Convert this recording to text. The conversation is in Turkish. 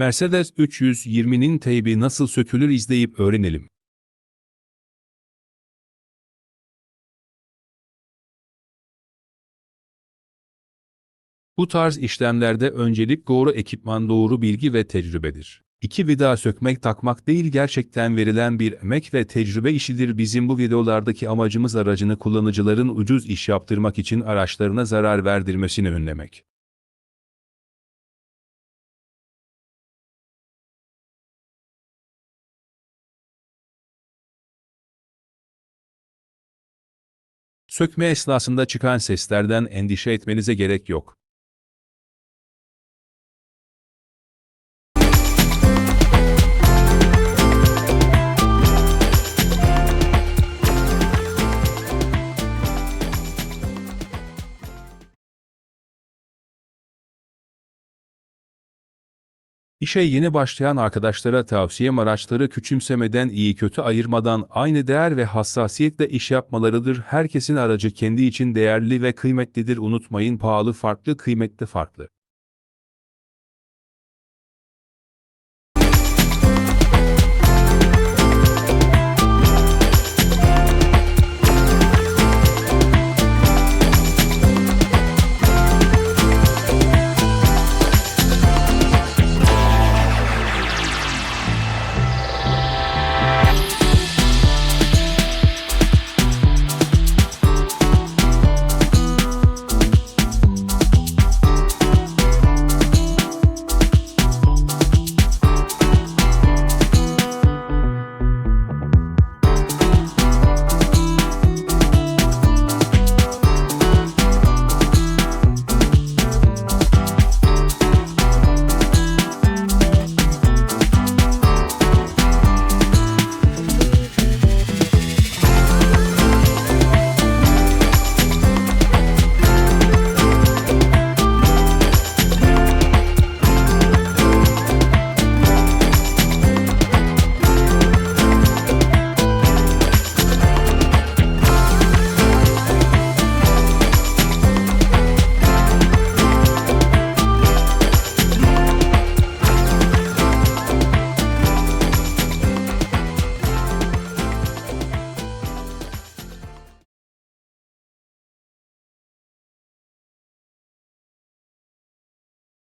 Mercedes 320'nin teybi nasıl sökülür izleyip öğrenelim. Bu tarz işlemlerde öncelik doğru ekipman doğru bilgi ve tecrübedir. İki vida sökmek takmak değil gerçekten verilen bir emek ve tecrübe işidir. Bizim bu videolardaki amacımız aracını kullanıcıların ucuz iş yaptırmak için araçlarına zarar verdirmesini önlemek. Sökme esnasında çıkan seslerden endişe etmenize gerek yok. İşe yeni başlayan arkadaşlara tavsiyem araçları küçümsemeden iyi kötü ayırmadan aynı değer ve hassasiyetle iş yapmalarıdır. Herkesin aracı kendi için değerli ve kıymetlidir. Unutmayın pahalı farklı, kıymetli farklı.